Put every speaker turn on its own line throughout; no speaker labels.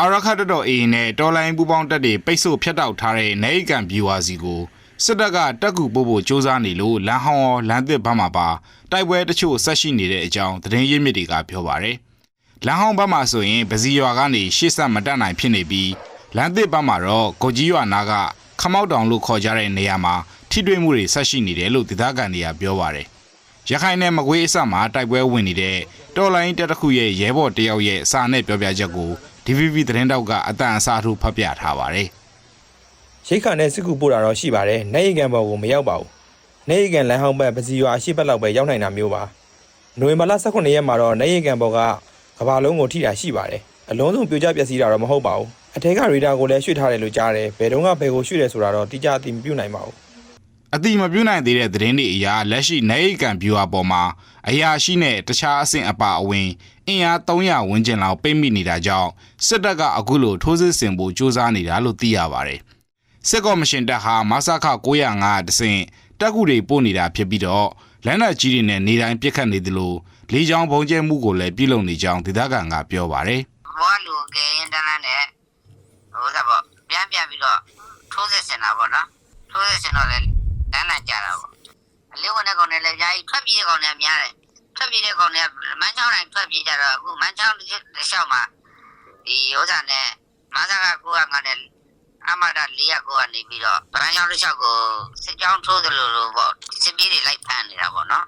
အာရခတ်တော် A နဲ့တော်လိုင်းပူပေါင်းတက်တွေပိတ်ဆို့ဖျက်တောက်ထားတဲ့နေအိကန်ဗျူဟာစီကိုစစ်တပ်ကတက်ကူပို့ဖို့စ조사နေလို့လမ်းဟောင်းရောလမ်းသစ်ဘက်မှာပါတိုက်ပွဲတချို့ဆက်ရှိနေတဲ့အကြောင်းသတင်းရင်းမြစ်တွေကပြောပါရယ်လမ်းဟောင်းဘက်မှာဆိုရင်ပစီရွာကနေရှေ့ဆက်မတက်နိုင်ဖြစ်နေပြီးလမ်းသစ်ဘက်မှာတော့ကိုကြီးရွာနာကခမောက်တောင်လို့ခေါ်ကြတဲ့နေရာမှာထိတွေ့မှုတွေဆက်ရှိနေတယ်လို့ဒေသခံတွေကပြောပါရယ်ရခိုင်နဲ့မကွေးအစပ်မှာတိုက်ပွဲဝင်နေတဲ့ တော်လိုင်းတက်တစ်ခုရဲ့ရဲဘော်တယောက်ရဲ့စာနဲ့ပြောပြချက်ကို DVB သတင်းတောက်ကအတန်အစားထိုးဖတ်ပြထားပါတယ်
ရိတ်ခါနဲ့စစ်ကူပို့တာတော့ရှိပါတယ်။နေရီကန်ဘော်ကိုမရောက်ပါဘူး။နေရီကန်လမ်းဟောင်းဘက်ပစီရွာအရှိဘက်လောက်ပဲရောက်နိုင်တာမျိုးပါ။နိုဝင်ဘာလ18ရက်မှာတော့နေရီကန်ဘော်ကကဘာလုံးကိုထိတာရှိပါတယ်။အလုံးစုံပြိုကျပျက်စီးတာတော့မဟုတ်ပါဘူး။အထက်ကရေဒါကိုလည်းရွှေ့ထားတယ်လို့ကြားတယ်။ဘယ်တော့ကဘယ်ကိုရွှေ့တယ်ဆိုတာတော့တိကျအသိမပြုနိုင်ပါဘူး။
အတိမပြုတ်နိုင်သေးတဲ့သတင်းတွေအရလက်ရှိနေအိကန်ဗျူဟာပေါ်မှာအရာရှိနဲ့တခြားအဆင့်အပါအဝင်အင်အား300ဝန်းကျင်လောက်ပိတ်မိနေတာကြောင့်စစ်တပ်ကအခုလိုထိုးစစ်ဆင်ဖို့စ조사နေတာလို့သိရပါတယ်စစ်ကော်မရှင်တပ်ဟာမဆခ905တဆင့်တက်ကူတွေပို့နေတာဖြစ်ပြီးတော့လမ်းနယ်ကြီးတွေနဲ့နေတိုင်းပြစ်ခတ်နေသလိုလေကြောင်းဘုံကျဲမှုကိုလည်းပြုလုပ်နေကြောင်းဒေသခံကပြောပါတယ်
ဘောလူကဲရင်တန်းတန်းနဲ့ဟိုဒါပေါ့ပြန်ပြန်ပြီးတော့ထိုးစစ်ဆင်တာပေါ့နော်ထိုးစစ်ဆင်တော့လည်းလမ်းလန်ကြတာပေါ့အလေးဝင်တဲ့ကောင်တွေလည်းအ များကြီးထွက်ပြေးတဲ့ကောင်တွေများတယ်ထွက်ပြေးတဲ့ကောင်တွေကမန်းချောင်းတိုင်းထွက်ပြေးကြတော့အခုမန်းချောင်းတစ်လျှောက်မှာဒီဥစ္စာနဲ့မဆာကကိုကငါနဲ့အမတာ၄ရက်ကိုကနေပြီးတော့ဗရန်ချောင်းတစ်လျှောက်ကိုစစ်ကြောင်းထိုးသလိုလိုပေါ့စစ်ပြေးတွေလိုက်ဖမ်းနေတာပေါ့နော်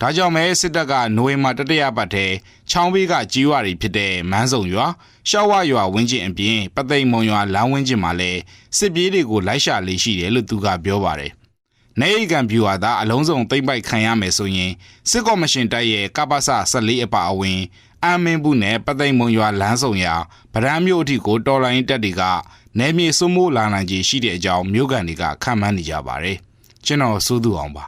ဒါကြောင့်မဲစစ်တပ်ကနိုဝင်ဘာတတိယပတ်ထဲချောင်းဘေးကကြီးရွာတွေဖြစ်တဲ့မန်းစုံရွာရှောက်ဝရွာဝင်းကျင်အပြင်ပသိမ်မုံရွာလမ်းဝင်းကျင်မှာလည်းစစ်ပြေးတွေကိုလိုက်ရှာလေးရှိတယ်လို့သူကပြောပါတယ်။ နေအိကန်ဗျူဟာသာအလုံးစုံသိမ့်ပိုက်ခံရမယ်ဆိုရင်စစ်ကော်မရှင်တပ်ရဲ့ကပ္ပစ14အပါအဝင်အမ်းမင်းဘူးနဲ့ပသိမ်မုံရွာလမ်းစုံရာဗရန်မြို့အထိကိုတော်လိုင်းတပ်တွေကနေမြေစွမိုးလာနိုင်ခြေရှိတဲ့အကြောင်းမြို့ကန်တွေကခန့်မှန်းနေကြပါတယ်။ကျွန်တော်စိုးသူအောင်ပါ